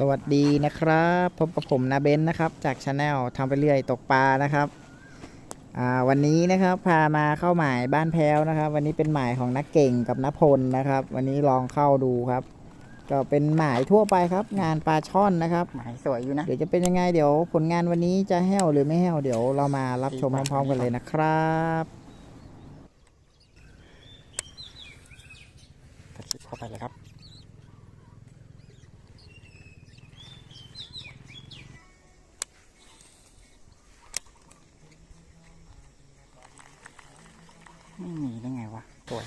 สวัสดีนะครับ พบกับผมนาเบนนะครับ จากชาแนลทำไปเรื่อยตกปลานะครับอ่าวันนี้นะครับพามาเข้าหมายบ้านแพ้วนะครับ วันนี้เป็นหมายของนักเก่งกับนพลนะครับ วันนี้ลองเข้าดูครับ ก็เป็นหมายทั่วไปครับ งานปลาช่อนนะครับหมายสวยอยู่นะเดี๋ยวจะเป็นยังไงเดี๋ยว ผลงานวันนี้จะแห้วหรือไม่แห้วเดี๋ยวเรามารับชมพร้อมๆกันเลยนะครับตะคิดเข้าไปเลยครับ ไม่มีได้ไงวะสวย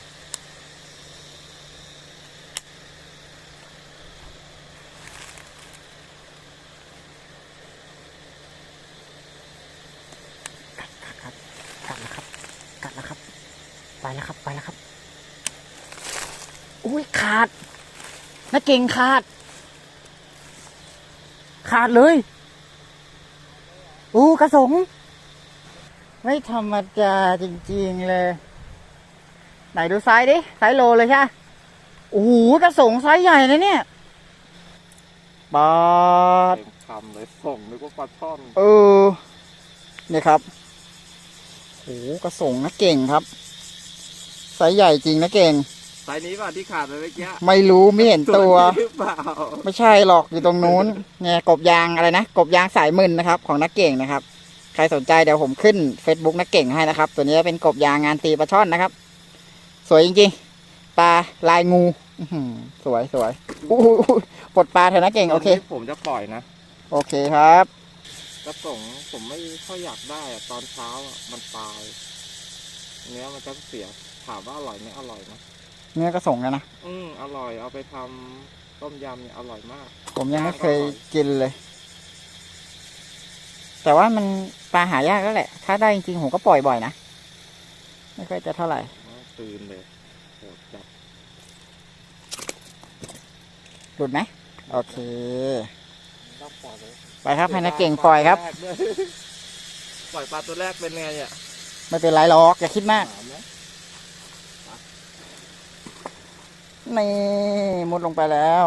กัดกัดกัดแล้วครับ กัดแล้วครับ ไป แล้วครับ ไปแล้วครับ อุ้ยขาดนักเก่งขาด ขาดเลยอู้กระสง ไม่ธรรมดาจริง ๆ เลย ไหนดูไซส์ดิไซส์โลเลยใช่ไหมโอ้โหกระสงไซส์ใหญ่นะเนี่ยบาดเต็มคำเลยส่งนึกว่าปลาช่อน เออ เนี่ยครับโอ้โหกระสงนะเก่งครับ ไซส์ใหญ่จริงนะเก่งไซส์นี้ป่ะที่ขาดไปเมื่อกี้ไม่รู้ไม่เห็นตัว นี้หรือเปล่าไม่ใช่หรอกอยู่ตรงนู้นเนี่ยกบยางอะไรนะกบยางสายมึนนะครับ ของนักเก่งนะครับ ใครสนใจเดี๋ยวผมขึ้น Facebook นักเก่งให้นะครับ ตัวนี้เป็นกบยางงานตีปลาช่อนนะครับ สวยจริงๆปลาลายงูอื้อหือสวยสวยอู้หูปลดปลาเถอะนะเก่งโอเค ตนนี้ผมจะปล่อยนะโอเคครับ กระส่งผมไม่ค่อยอยากได้อะตอนเช้าอะมันตาย เนื้อมันจะเสีย ถามว่าอร่อยไหมอร่อยนะเนื้อกระสงกันนะอืมอร่อยเอาไปทำต้มยำเนี่ยอร่อยมาก ผมยังไม่เคยกินเลย แต่ว่ามันปลาหายากแล้วแหละ ถ้าได้จริงๆผมก็ปล่อยบ่อยนะไม่ค่อยจะเท่าไหร่ ตื่นเลยโหดจับหลุดไหมโอเครอบปล่อยเลยไปครับให้นักเก่งปล่อยครับ ปล่อยปลาตัวแรกเป็นไงเนี่ยไม่เป็นไรหรอกอย่าคิดมากถามนะ นี่มุดลงไปแล้ว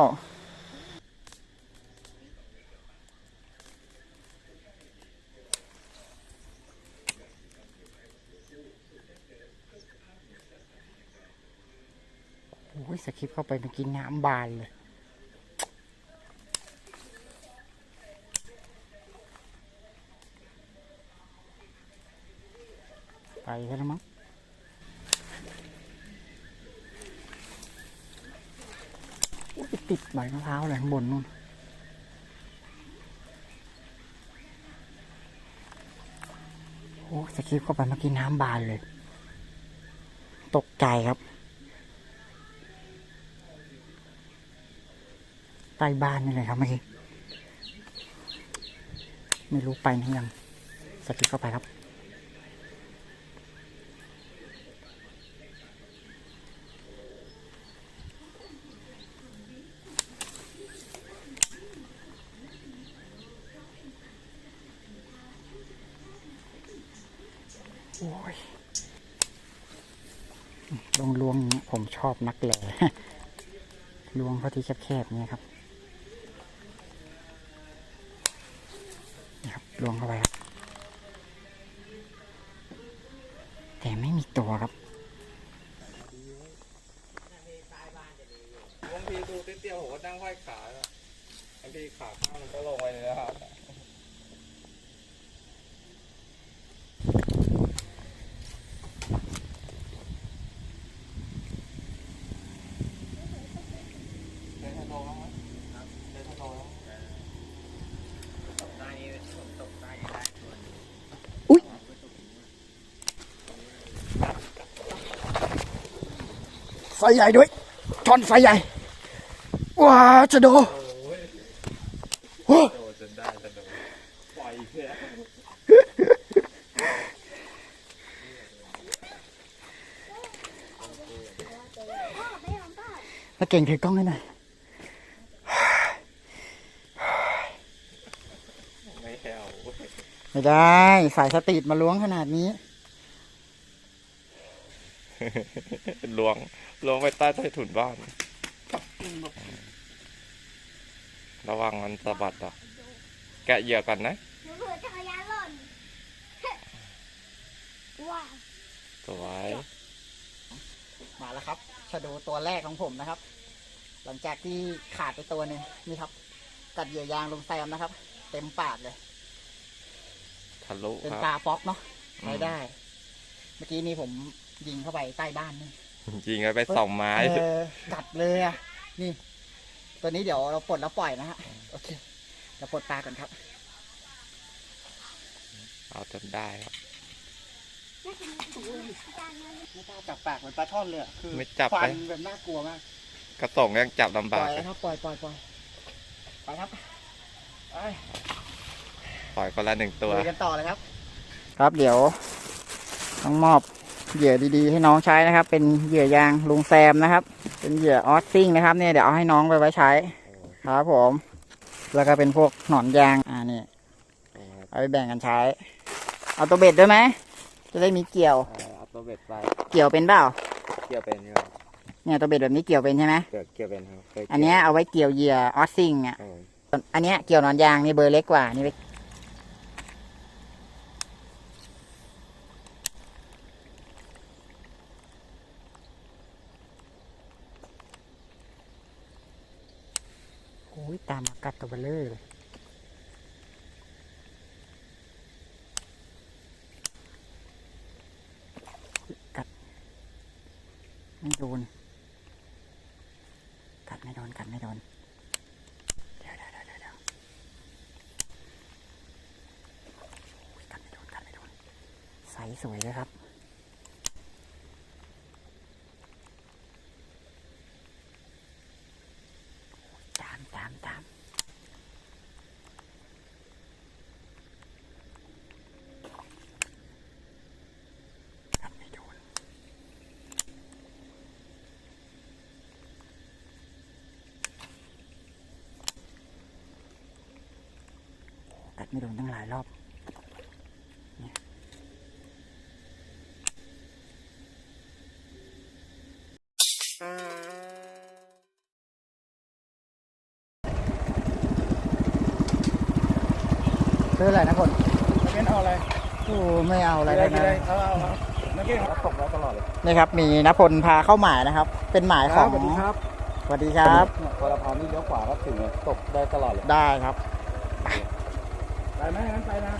โอ้ยสคริปเข้าไปเมื่อกี้น้ำบานเลย ไปแล้วมั้ง อุ๊ยไป ติดใบมะพร้าวเลยข้างบนนู่นโอ้สคริปเข้าไปเมื่อกี้น้ำบานเลย ตกใจครับ ใต้บ้านนี่เลยครับเมื่อกี้ ไม่รู้ไปหรือยังสคริปเข้าไปครับ ลวงลวงๆอย่างเงี้ยผมชอบนักแหล่ลวงเขาที่แคบๆเนี่ยครับนี่ครับลวงเข้าไปครับ แต่ไม่มีตัวครับบางทีดูเตี้ยวๆผมก็นั่งห้อยขาแล้วบางทีขาข้างมันก็ลงไปเลยนะครับ เดินทะโลบ้างไหมครับเดินทะโลบ้างไหม ไฟใหญ่ด้วยช่อนไฟใหญ่ ว้าจะโดโดนจนได้จะโดนปล่อยอีกแล้วแล้วเก่งถือกล้องให้หน่อยไม่แถวไม่ได้สายสตรีทมาล้วงขนาดนี้ ล้วงล้วงไปใต้ใต้ถุนบ้าน ระวังมันสะบัดอะ แกะเหยื่อก่อนนะหนูเผื่อจักรยานหล่นว้าวสวยมาแล้วครับชะโดตัวแรกของผมนะครับ หลังจากที่ขาดไปตัวหนึ่งนี่ครับ กัดเหยื่อยางลงแซมนะครับ เต็มปากเลยทะลุเป็นครับปลาป๊อกเนาะอืมใช้ได้ เมื่อกี้นี้ผม ยิงเข้าไปใต้บ้านนี่ยิงไปไปสองไม้เออกัดเลยอะนี่ ตัวนี้เดี๋ยวเราปลดแล้วปล่อยนะฮะโอเคเราปลดปลาก่อนครับ เอาจนได้ครับน่าจะมีถุงมือจานนั้นไม่กล้าจับปากเหมือนปลาช่อนเลยอะคือไม่จับฟัไปนแบบน่ากลัวมาก กระส่งยังจับลำปล่บาอกยแล้วครับปล่อยปล่อยปล่อยไปครับไปปล่อยคนละหนึ่งตัว ลุยกันต่อเลยครับ ครับเดี๋ยวต้องมอบ เหยื่อดีๆให้น้องใช้นะครับ เป็นเหยื่อยางลุงแซมนะครับ เป็นเหยื่อออสซิ่งนะครับเนี่ยเดี๋ยวเอาให้น้องไปไว้ใช้ครับผม แล้วก็เป็นพวกหนอนยางอ่านี่เอาไปแบ่งกันใช้ เอาตัวเบ็ดด้วยไหมจะได้มีเกี่ยวเอาตัวเบ็ดไปเกี่ยวเป็นเปล่าเกี่ยวเป็นครับเนี่ยตัวเบ็ดแบบนี้เกี่ยวเป็นใช่ไหมเกี่ยวเกี่ยวเป็นครับคยอันเนี้ยเอาไว้เกี่ยวเหยื่อออสซิ่งอะครับผมอันเนี้ยเกี่ยวหนอนยางนี่เบอร์เล็กกว่านี่ ไว้โอ้ยตามมากัดตัวเบลเลอร์เลยกัดไม่โดน กัดไม่โดน กัดไม่โดนเดี๋ยวเดี๋ยวเดี๋ยวเดี๋ยวเดี๋ยวโอ้ยกัดไม่โดนกัดไม่โดนใสสวยเลยครับ ตามตามตามกัดไม่โดน กัดไม่โดนตั้งหลายรอบเนี่ยซื้ออะไรนะคนเล่นเอาอะไรโอ้ไม่เอาอะไรอะไรทั้งอะไรนั้นเอาเอาเอานักเก็ตครับตกไว้ตลอดเลยนี่ครับ มีนพลพาเข้าหมายนะครับ เป็นหมายของสวัสดีครับสวัสดีครับพอเราพานี่เลี้ยวขวาก็ถึงเลยตกได้ตลอดเลยได้ครับ ไปไหมงั้นไปนะ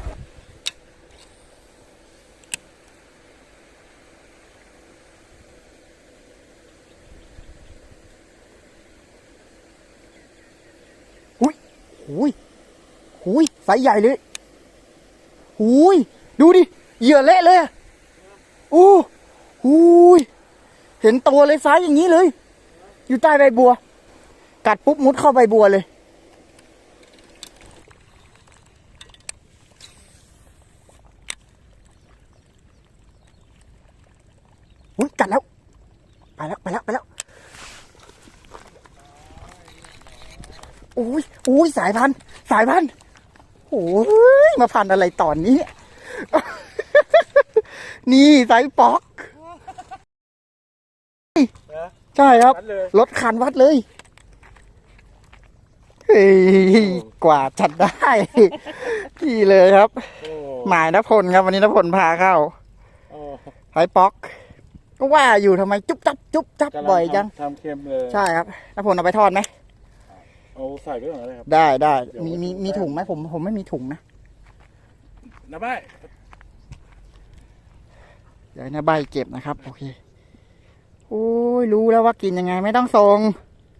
หุยหุยไซส์ใหญ่เลยหุยดูดิ เหยื่อเละเลยอะโอ้หุยเห็นตัวเลยไซส์อย่างนี้เลย อยู่ใต้ใบบัว กัดปุ๊บมุดเข้าใบบัวเลยกัดแล้ว ไปแล้ว ไปแล้ว ไปแล้ว โอ้ยโอ้ยสายพันธุ์สายพันธุ์โอ้ยมาพันธุ์อะไรตอนนี้ นี่สายป๊อกใช่ครับนัดเลยรถคันวัดเลยเฮ้ยกว่าจัดได้ที่เลยครับโอ้หมายนพลครับวันนี้นพลพาเข้าโอ้สายป๊อกก็ว่าอยู่ทำไมจุ๊บจับจุ๊บจับกำลับ่อยจังทำทำเค็มเลยใช่ครับนพลเอาไปทอดไหม เอาใส่ไปก่อนเลยครับ ได้ได้เดี๋ยวมีมีมีถุงไหมผมผมไม่มีถุงนะนะบ้ายเดี๋ยวให้นาใบเก็บนะครับ โอเคโอ้ยรู้แล้วว่ากินยังไง ไม่ต้องส่ง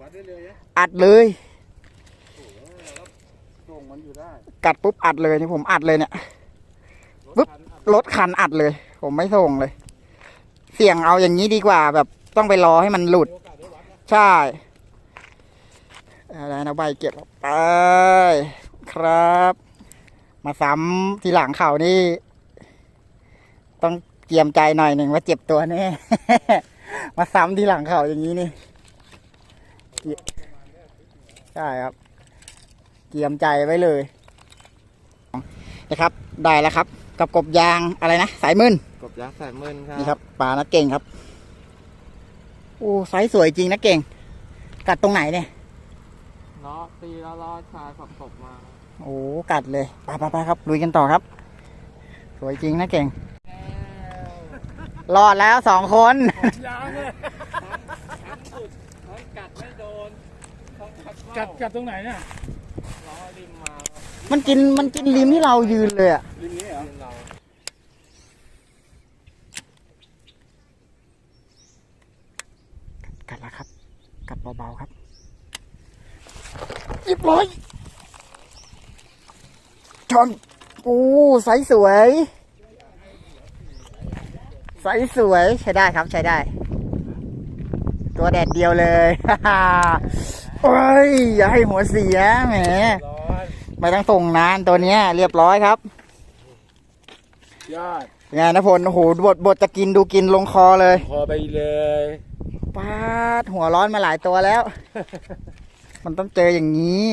วัดได้เลยนะอัดเลย ส่งมันอยู่ได้กัดปุ๊บอัดเลยนี่ผมอัดเลยเนี่ย ปึ๊บ รถคันอัดเลย ผมไม่ส่งเลย เสี่ยงเอาอย่างนี้ดีกว่าแบบต้องไปรอให้มันหลุด ใช่ อะไรนะใบเก็บไปครับ มาซ้ำทีหลังเขานี่ ต้องเตรียมใจหน่อยหนึ่งว่าเจ็บตัวแน่มาซ้ำทีหลังเขาอย่างนี้นี่ใช่ครับเตรียมใจไว้เลยนะครับ ได้แล้วครับ กับกบยางอะไรนะสายมึนกบยักษ์สายมื่นครับนี่ครับปลานะเก่งครับโอ้ไซส์สวยจริงนะเก่ง กัดตรงไหนเนี่ย ล้อตีแล้วล้อชายฝักตกมา โอ้กัดเลยไปไปไปครับลุยกันต่อครับ สวยจริงนะเก่งรอดแล้วสองคนยางเลยทั้งสุดทั้งกัดไม่โดนทั้งกัดกัดกัดตรงไหนเนี่ยล้อริมมาครับมันกินมันกินริมที่เรายืนเลยอะริมนี้เหรอ ริมเรา กัดแล้วครับ กัดเบาๆครับ เรียบร้อยชนโอ้ไซส์สวยไซส์สวยใช้ได้ครับใช้ได้ ตัวแดดเดียวเลยโอ้ยอย่าให้หัวเสียแหมร้อนไม่ต้องส่งนานตัวเนี้ย เรียบร้อยครับยอดไงนะพลโอ้โหบทบทจะกินดูกินลงคอเลยพอไปเลยป้าดหัวร้อนมาหลายตัวแล้ว มันต้องเจออย่างนี้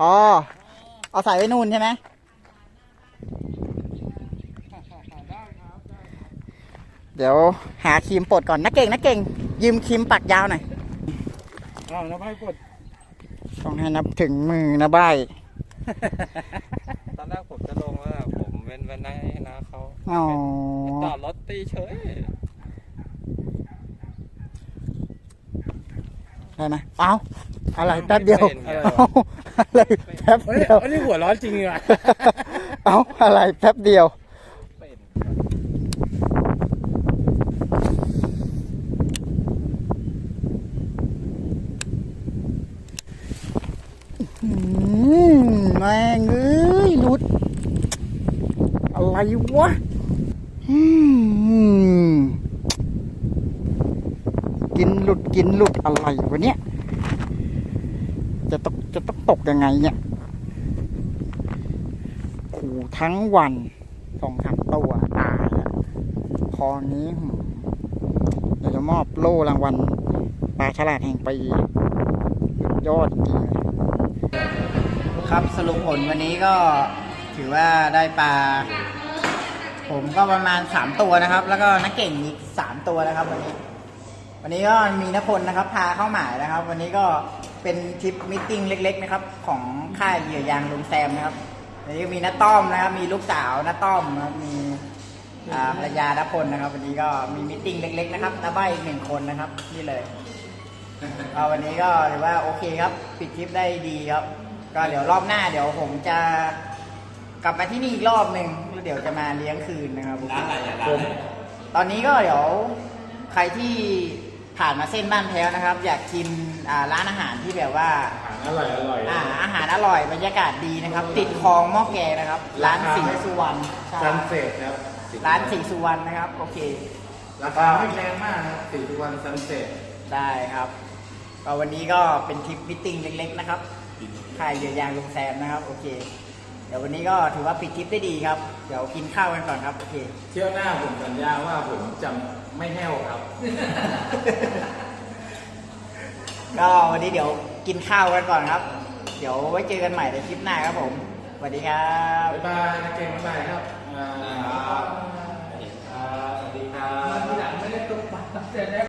อ๋อเอาใส่ไว้นู่นใช่ไหมเดี๋ยวหาครีมปลดก่อนนักเก่งนักเก่ง ยืมครีมปักยาวหน่อยอ้าวน้าใบกดต้องให้นับถึงมือนะบ้ายตอนแรกผมจะลงแล้วอะผมเว้นไว้ให้นะเขาอ๋อจอดรถตีเฉย ได้ไหมเอาอะไรแป๊บเดียวไม่เป็นไงเอาอะไรแป๊บเฮ้ยเดียวอันนี้หัวร้อนจริงอะเอาอะไรแป๊บเดียวเป็นอืมแม่งเอ้ยหลุด อะไรวะอืม กินหลุดกินหลุดอะไรวะเนี่ยจะตกจะต้องตกยังไงเนี่ยขู่ทั้งวันสองสามตัวตายอะคอนี้เดี๋ยวจะมอบโล่รางวัลปลาฉลาดแห่งปียอดจริงครับสรุปผลวันนี้ก็ถือว่าได้ปลา ผมก็ประมาณ 3 ตัวนะครับ แล้วก็นักเก่งอีก 3 ตัวนะครับวันนี้ วันนี้ก็มีนพลนะครับพาเข้าหมายนะครับ วันนี้ก็เป็นทริปมิทติ้งเล็ก ๆ นะครับ ของค่ายเหยื่อยางลุงแซมนะครับวันนี้ก็มีน้าต้อมนะครับ มีลูกสาวน้าต้อมนะครับมีอ่าภรรยาณพลนะครับ วันนี้ก็มีมิทติ้งเล็ก ๆ นะครับน้าใบอีกหนึ่งคนนะครับนี่เลยก็วันนี้ก็ถือว่าโอเคครับ ปิดทริปได้ดีครับ ก็เดี๋ยวรอบหน้าเดี๋ยวผมจะกลับมาที่นี่อีกรอบหนึ่งแล้วเดี๋ยวจะมาเลี้ยงคืนนะครับผมผมตอนนี้ก็เดี๋ยวใครที่ ผ่านมาเส้นบ้านแพ้วนะครับ อยากกินอ่าร้านอาหารที่แบบว่าอร่อยอร่อยอ่าอาหารอร่อยบรรยากาศดีนะครับ ติดคลองหม้อแกงนะครับ ร้านสีสุวรรณใช่ซันเซ็ตครับร้านสีสุวรรณนะครับโอเค ราคาไม่แพงมากนะครับสี่ทุกวันซันเซ็ตได้ครับก็วันนี้ก็เป็นทริปมิทติ้งเล็กๆนะครับ ค่ายเรือยางลุงแซมนะครับ โอเค เดี๋ยววันนี้ก็ถือว่าปิดทริปได้ดีครับ เดี๋ยวกินข้าวกันก่อนครับ โอเค เที่ยวหน้าผมสัญญาว่าผมจะไม่แห้วครับ ก็วันนี้เดี๋ยวกินข้าวกันก่อนครับ เดี๋ยวไว้เจอกันใหม่ในคลิปหน้าครับผมสวัสดีครับบ๊ายบายนะเก่งบ๊ายบายครับอ่า